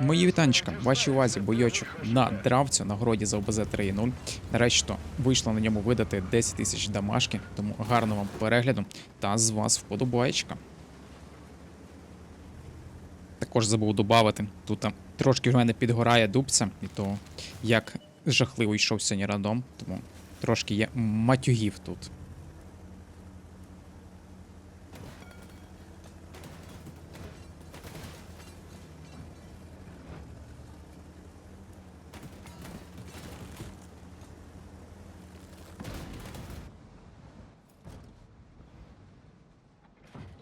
Мої вітанчика, вашій увазі бойочок на дравцю на городі за ОБЗ 3.0. Нарешті вийшло на ньому видати 10 тисяч дамашки, тому гарного вам перегляду та з вас вподобаєчка. Також забув додати, тут трошки в мене підгорає дубця, і то як жахливо йшов сьогодні радом, тому трошки є матюгів тут.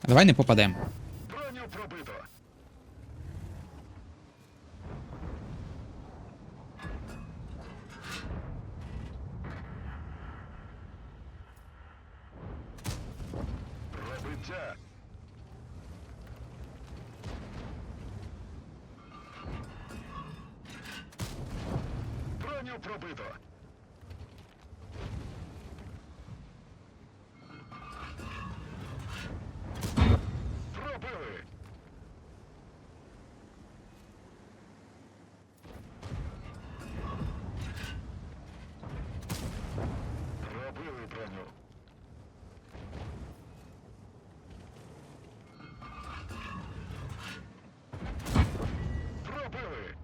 Давай не попадемо. Броню пробито. Пробиття. Броню пробито. Пробили. Пробили броню. Пробили.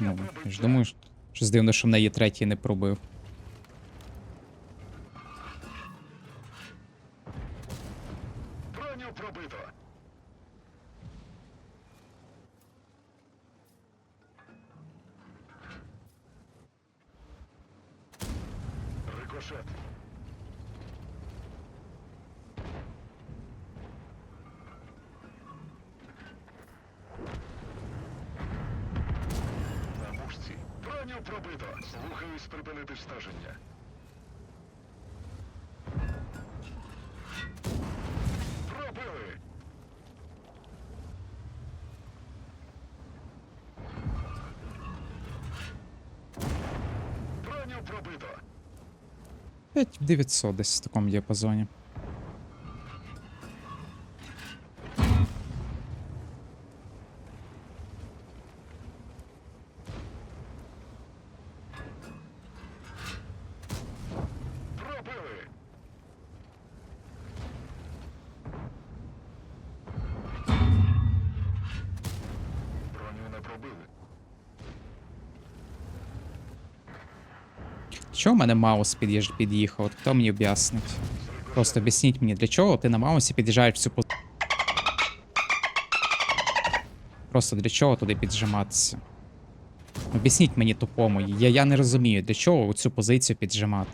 Ну, я ж думаю, що- щось дивно, що в неї третій не пробив. Броню пробито. На мушці. Броню пробито. Слухаюсь припинити стеження. Пробили. Броню пробито. 5900 десь в такому діапазоні. Чого в мене маус під'їж- під'їхав? От хто мені об'яснить? Просто об'ясніть мені, для чого ти на маусі під'їжджаєш в цю по... Просто для чого туди піджиматися? Об'ясніть мені тупому. Я, я не розумію, для чого у цю позицію піджимати.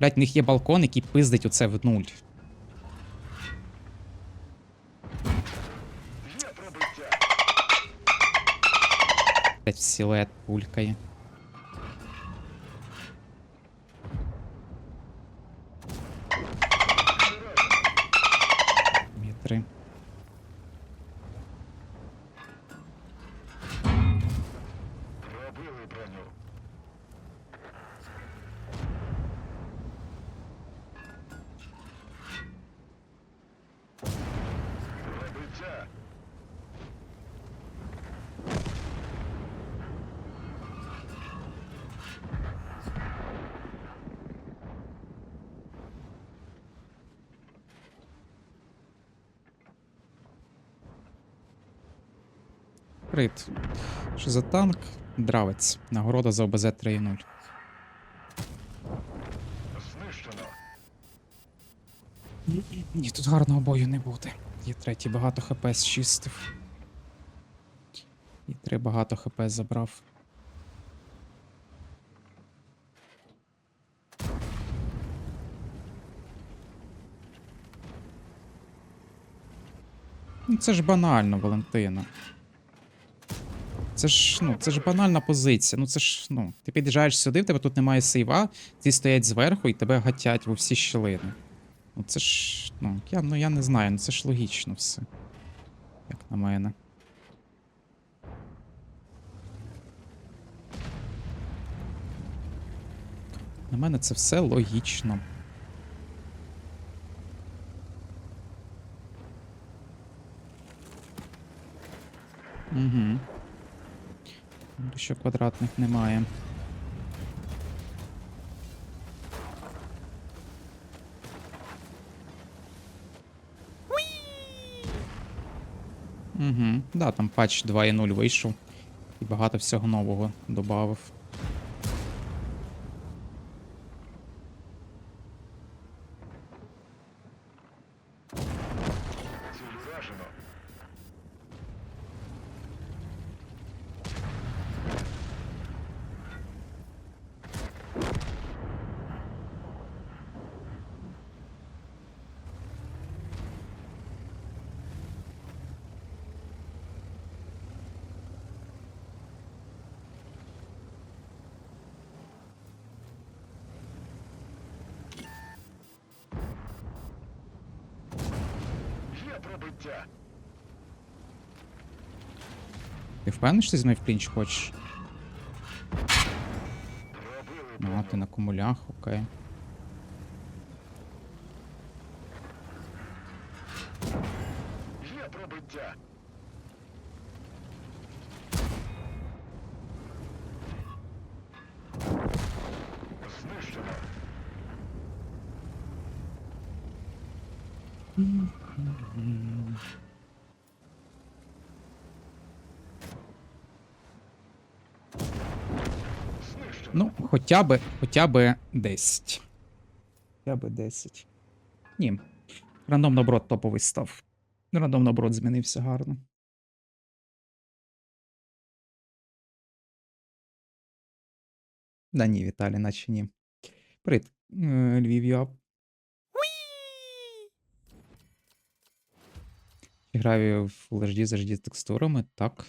Блять, в них є балкон, який пиздить оце в нуль. Блять, силует пулькає. Метри. Пробили броню. Пробиття. Привіт. Що за танк? Дравець. Нагорода за ОБЗ 3.0. Ні, тут гарного бою не буде. Є третій, багато хп зчистив. І три багато хп забрав. Ну, це ж банально, Валентина. Це ж ну, це ж банальна позиція. Ну це ж ну, ти під'їжджаєш сюди, в тебе тут немає сейва, ці стоять зверху і тебе гатять у всі щілини. Ну це ж. Ну, я ну, я не знаю, ну це ж логічно все. Як на мене. На мене це все логічно. Угу. Що квадратних немає. Угу. Да, там патч 2.0 вийшов. І багато всього нового додав. Ціль пробиття. Ти впевнений, що ти зі мною в клінч хочеш? Ну, а ти на кумулях, окей. Ну, хоча би, хоча би 10. Хоча би 10. Ні. Рандом наброд топовий став. Рандом наброд змінився гарно. Да ні, Віталій, наче ні. Привіт, е, Львів. Граю в Full HD з HD текстурами, так.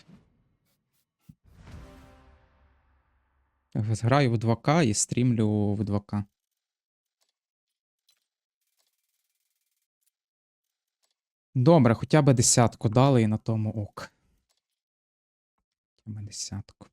Граю в 2К і стрімлю в 2К. Добре, хоча б десятку дали і на тому ок. Хоча б десятку.